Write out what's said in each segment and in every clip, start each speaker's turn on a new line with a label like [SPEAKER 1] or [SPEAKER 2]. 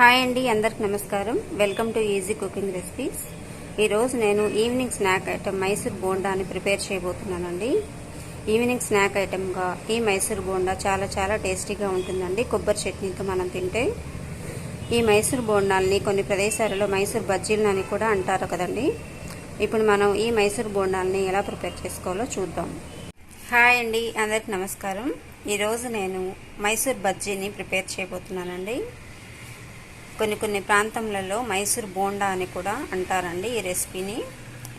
[SPEAKER 1] Hi అండి అందరికి నమస్కారం. Welcome to easy cooking recipes. ఈరోజు నేను ఈవినింగ్ స్నాక్ ఐటెం మైసూర్ బోండాని ప్రిపేర్ చేయబోతున్నానండి. ఈవినింగ్ స్నాక్ ఐటెంగా ఈ మైసూర్ బోండా చాలా చాలా టేస్టీగా ఉంటుందండి. కొబ్బరి చట్నీతో మనం తింటే ఈ మైసూర్ బోండాల్ని కొన్ని ప్రదేశాలలో మైసూర్ బజ్జీలని కూడా అంటారు కదండి. ఇప్పుడు మనం ఈ మైసూర్ బోండాల్ని ఎలా ప్రిపేర్ చేసుకోవాలో చూద్దాం. హాయ్ అండి అందరికి నమస్కారం. ఈరోజు నేను మైసూర్ బజ్జీని ప్రిపేర్ చేయబోతున్నానండి. కొన్ని కొన్ని ప్రాంతంలలో మైసూర్ బోండా అని కూడా అంటారండి ఈ రెసిపీని.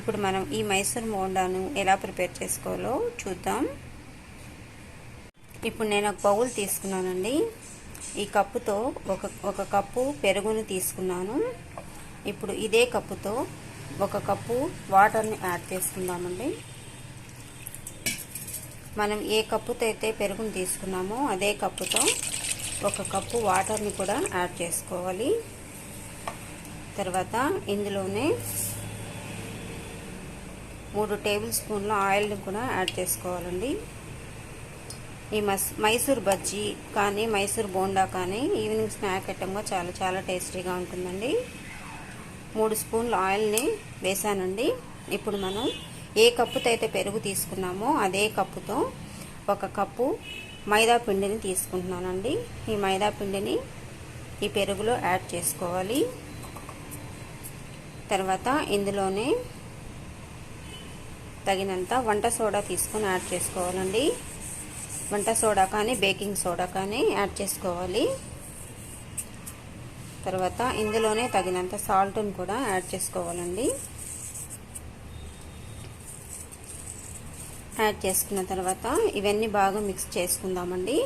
[SPEAKER 1] ఇప్పుడు మనం ఈ మైసూర్ బోండాను ఎలా ప్రిపేర్ చేసుకోవాలో చూద్దాం. ఇప్పుడు నేను ఒక బౌల్ తీసుకున్నానండి. ఈ కప్పుతో ఒక ఒక కప్పు పెరుగును తీసుకున్నాను. ఇప్పుడు ఇదే కప్పుతో ఒక కప్పు వాటర్ని యాడ్ చేసుకుందామండి. మనం ఏ కప్పుతో అయితే పెరుగును తీసుకున్నామో అదే కప్పుతో ఒక కప్పు వాటర్ని కూడా యాడ్ చేసుకోవాలి. తర్వాత ఇందులోనే మూడు టేబుల్ స్పూన్ల ఆయిల్ని కూడా యాడ్ చేసుకోవాలండి. ఈ మస్ మైసూర్ బజ్జీ కానీ మైసూర్ బోండా కానీ ఈవినింగ్ స్నాక్ ఐటమ్గా చాలా చాలా టేస్టీగా ఉంటుందండి. మూడు స్పూన్ల ఆయిల్ని వేసానండి. ఇప్పుడు మనం ఏ కప్పుతో అయితే పెరుగు తీసుకున్నామో అదే కప్పుతో ఒక కప్పు మైదా పిండిని తీసుకుంటున్నానండి. ఈ మైదా పిండిని ఈ పెరుగులో యాడ్ చేసుకోవాలి. తర్వాత ఇందులోనే తగినంత వంట సోడా తీసుకొని యాడ్ చేసుకోవాలండి. వంట సోడా కానీ బేకింగ్ సోడా కానీ యాడ్ చేసుకోవాలి. తర్వాత ఇందులోనే తగినంత సాల్ట్ని కూడా యాడ్ చేసుకోవాలండి. యాడ్ చేసుకున్న తర్వాత ఇవన్నీ బాగా మిక్స్ చేసుకుందామండి.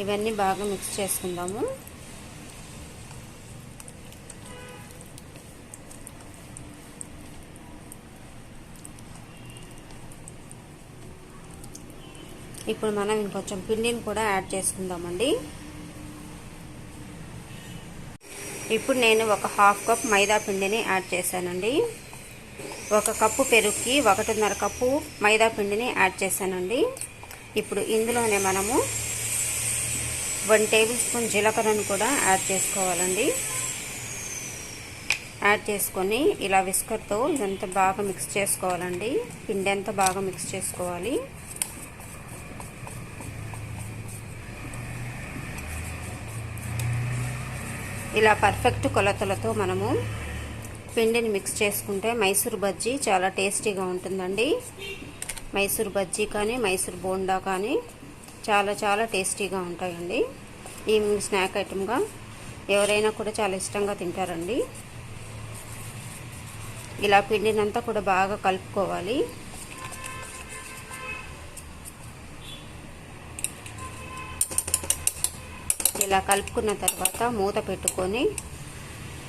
[SPEAKER 1] ఇవన్నీ బాగా మిక్స్ చేసుకుందాము. ఇప్పుడు మనం ఇంకొంచెం పిండిని కూడా యాడ్ చేసుకుందామండి. ఇప్పుడు నేను ఒక హాఫ్ కప్ మైదా పిండిని యాడ్ చేశానండి. ఒక కప్పు పెరుగుకి ఒకటిన్నర కప్పు మైదా పిండిని యాడ్ చేశానండి. ఇప్పుడు ఇందులోనే మనము వన్ టేబుల్ స్పూన్ జీలకర్రను కూడా యాడ్ చేసుకోవాలండి. యాడ్ చేసుకొని ఇలా విస్కర్తో ఇదంతా బాగా మిక్స్ చేసుకోవాలండి. పిండి అంతా బాగా మిక్స్ చేసుకోవాలి. ఇలా పర్ఫెక్ట్ కొలతలతో మనము పిండిని మిక్స్ చేసుకుంటే మైసూర్ బజ్జీ చాలా టేస్టీగా ఉంటుందండి. మైసూర్ బజ్జీ కానీ మైసూర్ బోండా కానీ చాలా చాలా టేస్టీగా ఉంటాయండి. ఈవినింగ్ స్నాక్ ఐటమ్గా ఎవరైనా కూడా చాలా ఇష్టంగా తింటారండి. ఇలా పిండినంతా కూడా బాగా కలుపుకోవాలి. ఇలా కలుపుకున్న తర్వాత మూత పెట్టుకొని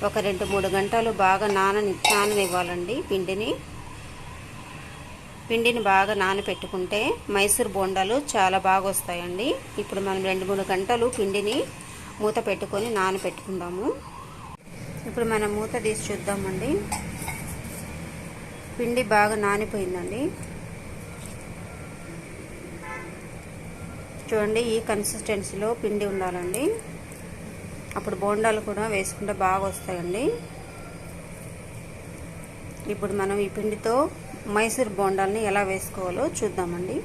[SPEAKER 1] ఒక రెండు మూడు గంటలు బాగా నాన నాననివ్వాలండి పిండిని. పిండిని బాగా నానపెట్టుకుంటే మైసూర్ బోండాలు చాలా బాగా వస్తాయండి ఇప్పుడు మనం రెండు మూడు గంటలు పిండిని మూత పెట్టుకొని నానపెట్టుకుందాము. ఇప్పుడు మనం మూత తీసి చూద్దామండి. పిండి బాగా నానిపోయిందండి. చూడండి ఈ కన్సిస్టెన్సీలో పిండి ఉండాలండి. అప్పుడు బోండాలు కూడా వేసుకుంటే బాగా వస్తాయండి. ఇప్పుడు మనం ఈ పిండితో మైసూర్ బోండాలని ఎలా వేసుకోవాలో చూద్దామండి.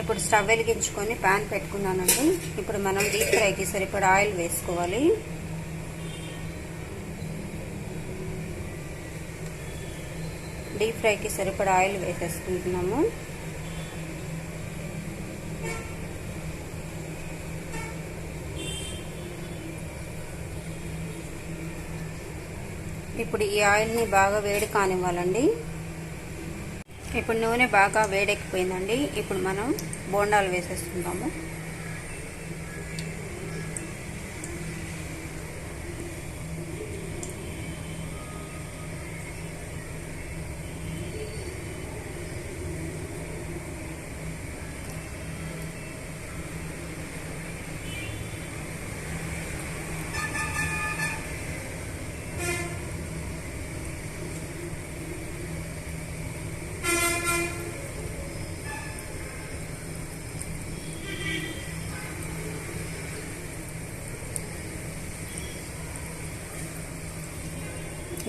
[SPEAKER 1] ఇప్పుడు స్టవ్ వెలిగించుకొని ప్యాన్ పెట్టుకున్నానండి. ఇప్పుడు మనం డీప్ ఫ్రైకి సరిపడా ఆయిల్ వేసుకోవాలి. డీప్ ఫ్రైకి సరిపడా ఆయిల్ వేసేసుకుంటున్నాము. ఇప్పుడు ఈ ఆయిల్ని బాగా వేడి కానివ్వాలండి. ఇప్పుడు నూనె బాగా వేడెక్కిపోయిందండి. ఇప్పుడు మనం బోండాలు వేసేసుకుందాము.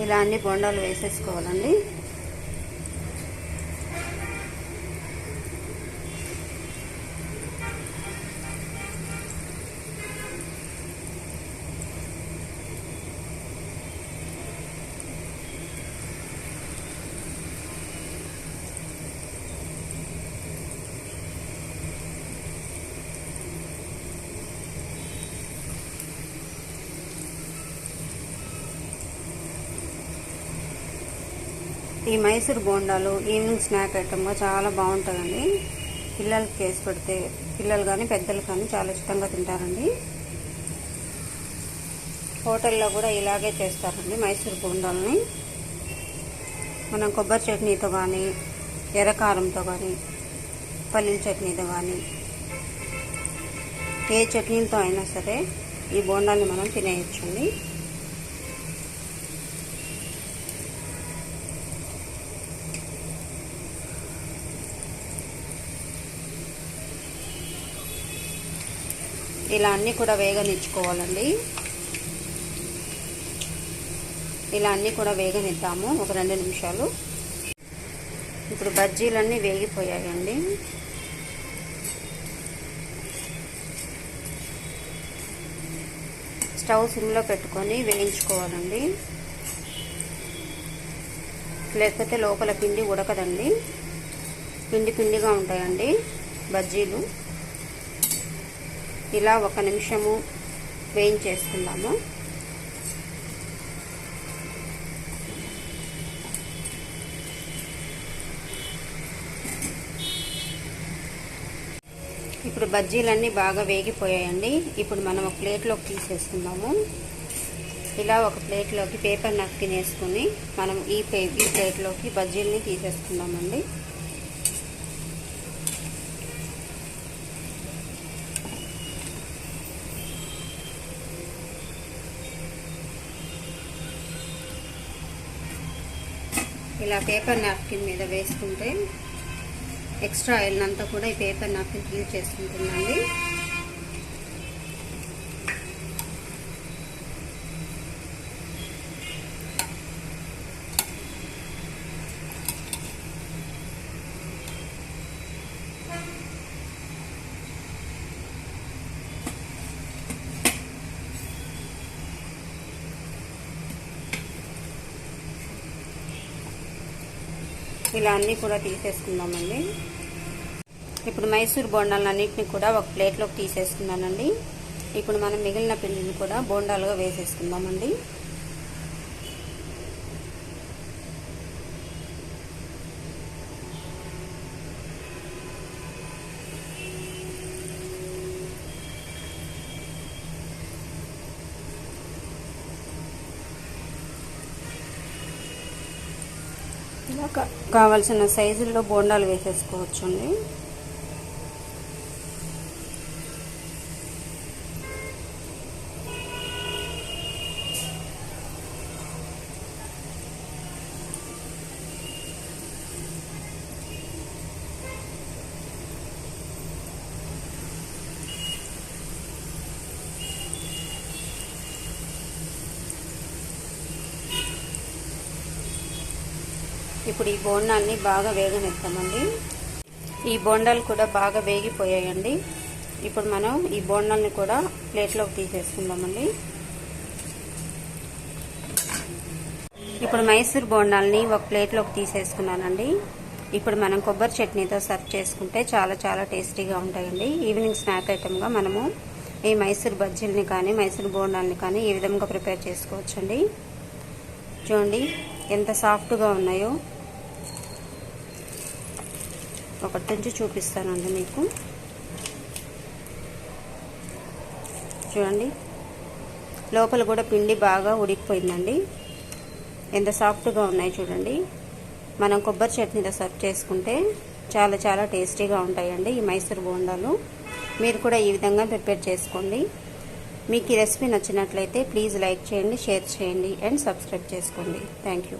[SPEAKER 1] ఇలా అన్ని బొండాలు వేసేసుకోవాలండి. ఈ మైసూర్ బోండాలు ఈవినింగ్ స్నాక్ ఐటమ్గా చాలా బాగుంటుందండి. పిల్లలకి చేసి పెడితే పిల్లలు కానీ పెద్దలు కానీ చాలా ఇష్టంగా తింటారండి. హోటల్లో కూడా ఇలాగే చేస్తారండి మైసూర్ బోండాలని. మనం కొబ్బరి చట్నీతో కానీ ఎర్రకారంతో కానీ పల్లీల చట్నీతో కానీ ఏ చట్నీలతో అయినా సరే ఈ బోండాన్ని మనం తినేయచ్చండి. ఇలా అన్నీ కూడా వేగనిచ్చుకోవాలండి ఇలా అన్నీ కూడా వేగనిద్దాము ఒక రెండు నిమిషాలు. ఇప్పుడు బజ్జీలన్నీ వేగిపోయాయండి. స్టవ్ సిమ్లో పెట్టుకొని వేయించుకోవాలండి. లేకపోతే లోపల పిండి ఉడకదండి. పిండి పిండిగా ఉంటాయండి బజ్జీలు. ఇలా ఒక నిమిషము వేయించేసుకుందాము. ఇప్పుడు బజ్జీలన్నీ బాగా వేగిపోయాయండి. ఇప్పుడు మనం ఒక ప్లేట్లోకి తీసేసుకుందాము. ఇలా ఒక ప్లేట్లోకి పేపర్ నక్కినేసుకుని మనం ఈ పే ఈ ప్లేట్లోకి బజ్జీలని తీసేసుకుందామండి. ఇలా పేపర్ నాప్కిన్ మీద వేసుకుంటే ఎక్స్ట్రా ఆయిల్ అంతా కూడా ఈ పేపర్ నాప్కిన్ క్లీన్ చేసుకుంటుందండి ఇలా అన్నీ కూడా తీసేసుకుందామండి. ఇప్పుడు మైసూర్ బోండాలన్నింటినీ కూడా ఒక ప్లేట్లోకి తీసేసుకున్నానండి. ఇప్పుడు మనం మిగిలిన పిండిని కూడా బోండాలుగా వేసేసుకుందామండి. ఇలా కావాల్సిన సైజుల్లో బోండాలు వేసేసుకోవచ్చండి. ఇప్పుడు ఈ బోండాన్ని బాగా వేగనిస్తామండి ఈ బోండాలు కూడా బాగా వేగిపోయాయండి. ఇప్పుడు మనం ఈ బోండాల్ని కూడా ప్లేట్లోకి తీసేసుకుందామండి. ఇప్పుడు మైసూర్ బోండాల్ని ఒక ప్లేట్లోకి తీసేసుకున్నానండి. ఇప్పుడు మనం కొబ్బరి చట్నీతో సర్వ్ చేసుకుంటే చాలా చాలా టేస్టీగా ఉంటాయండి. ఈవినింగ్ స్నాక్ ఐటమ్గా మనము ఈ మైసూర్ బజ్జీలని కానీ మైసూర్ బోండాల్ని కానీ ఈ విధంగా ప్రిపేర్ చేసుకోవచ్చండి. చూడండి ఎంత సాఫ్ట్గా ఉన్నాయో. ఒకటి నుంచి చూపిస్తానండి మీకు. చూడండి. లోపల కూడా పిండి బాగా ఉడికిపోయిందండి. ఎంత సాఫ్ట్గా ఉన్నాయి చూడండి. మనం కొబ్బరి చట్నీతో సర్వ్ చేసుకుంటే చాలా చాలా టేస్టీగా ఉంటాయండి ఈ మైసూర్ బోండాలు. మీరు కూడా ఈ విధంగా ప్రిపేర్ చేసుకోండి. మీకు ఈ రెసిపీ నచ్చినట్లయితే ప్లీజ్ లైక్ చేయండి షేర్ చేయండి అండ్ సబ్స్క్రైబ్ చేసుకోండి. Thank you.